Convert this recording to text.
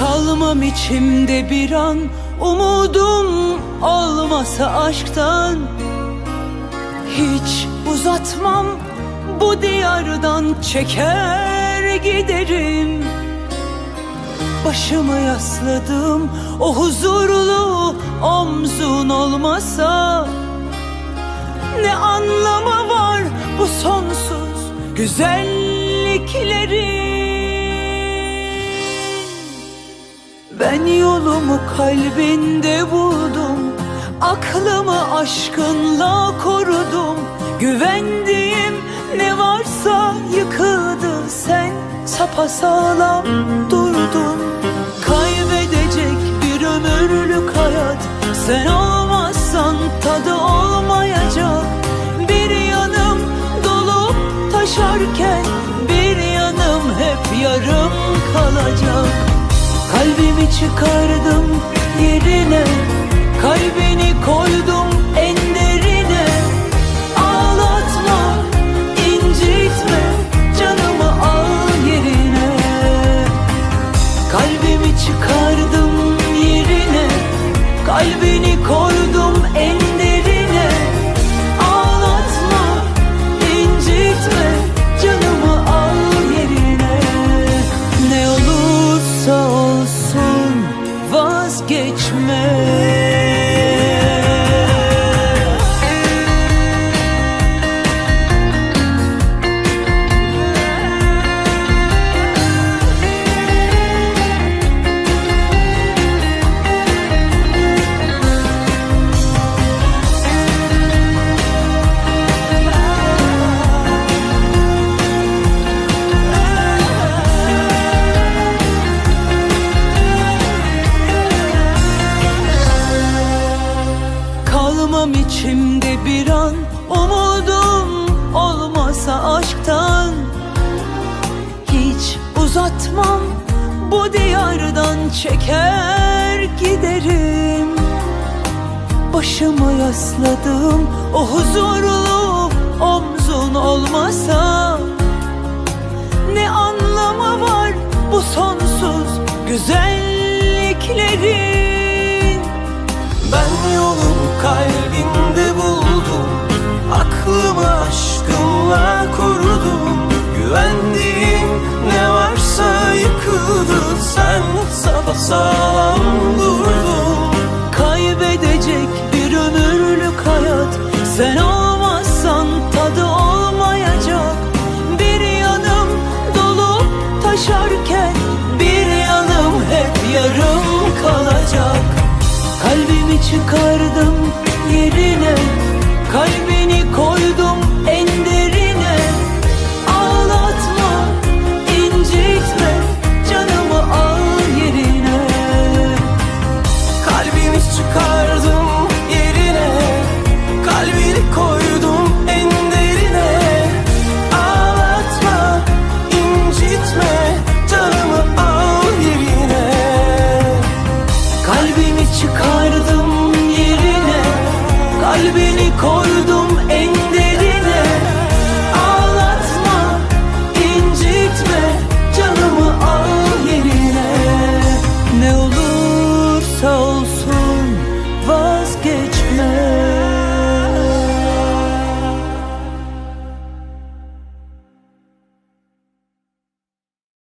Kalmam içimde bir an Umudum olmasa aşktan. Hiç uzatmam bu diyardan Çeker giderim. Başımı yasladım o huzurlu omzun olmasa. Ne anlamı var bu sonsuz güzelliklerin Ben yolumu kalbinde buldum. Aklımı aşkınla korudum. Güvendiğim ne varsa yıkıldı Sen. Sapasağlam durdun. Kaybedecek bir ömürlük hayat. Sen olmazsan tadı olmayacak. Bir yanım dolup taşarken Bir yanım hep yarım kalacak Kalbimi çıkardım yerine Kalbini koydum en derine Ağlatma, incitme Canımı al yerine. Kalbimi çıkardım yerine Kalbini koydum en derine Ağlatma, incitme Canımı al yerine. Ne olursa me. İçimde bir an Umudum olmasa aşktan. Hiç uzatmam bu diyardan Çeker giderim. Başımı yasladım o huzurlu omzun olmasa. Ne anlamı var bu sonsuz güzelliklerin Sen olmazsan tadı olmayacak. Bir yanım dolup taşarken Bir yanım hep yarım kalacak. Kalbimi çıkardım yerine Kalbini koydum çıkardım yerine. Kalbini koydum en